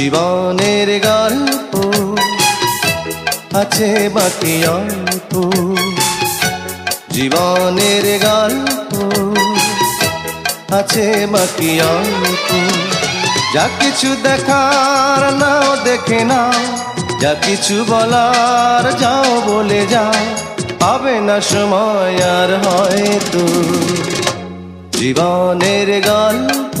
জীবনের গল্প আছে বাকি অল্প। জীবনের গল্প আছে বাকি অল্প। যা কিছু দেখার নাও, দেখে নাও। যা কিছু বলার যাও, বলে যাও। পাবে না সময় আর হয়তো। জীবনের গল্প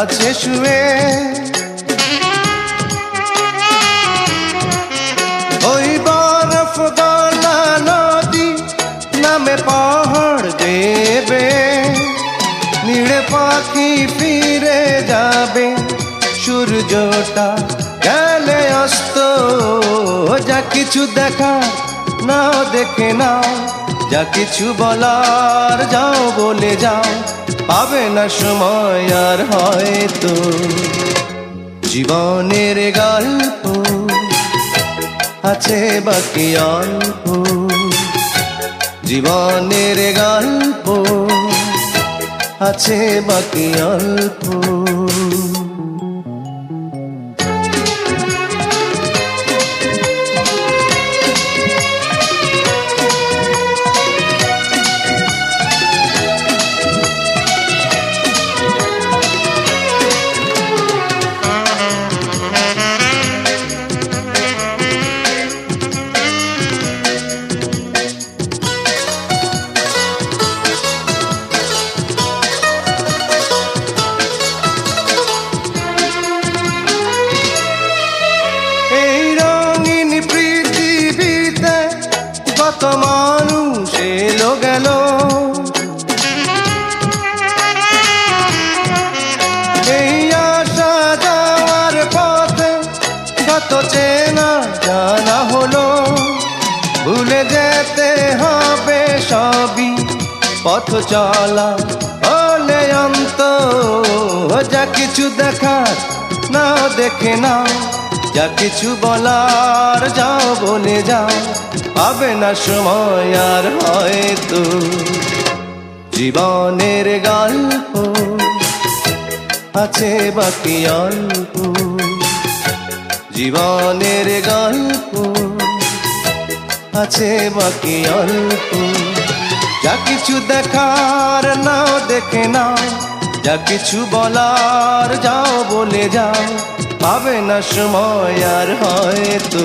আছে শুয়ে ওই বরফ গলা নদী নামে পাহাড় দেবে। নিড়ে পাখি ফিরে যাবে, সূর্যটা গেলে অস্ত। যা কিছু দেখা নাও, দেখে নাও, যা কিছু বলার যাও, বলে যাও। পাবে না সময় আর হয়তো জীবনের গল্প আছে বাকি অল্প। জীবনের গল্প আছে বাকি অল্প। কত মানুষ এলো গেল। এই আসা যাওয়ার পথে কত চেনা জানা হলো, ভুলে যেতে হবে সবই পথ চলা। হলে অন্ত যা কিছু দেখার না দেখে নাও, যা কিছু বলার যাও বলে যাও। পাবে না সময় আর হয়তো জীবনের গল্প। আছে বাকি অল্প। জীবনের গল্প। আছে বাকি অল্প। যা কিছু দেখার নাও দেখে নাও, যা কিছু বলার যাও বলে যাও পাবে না সময় আর হয়তো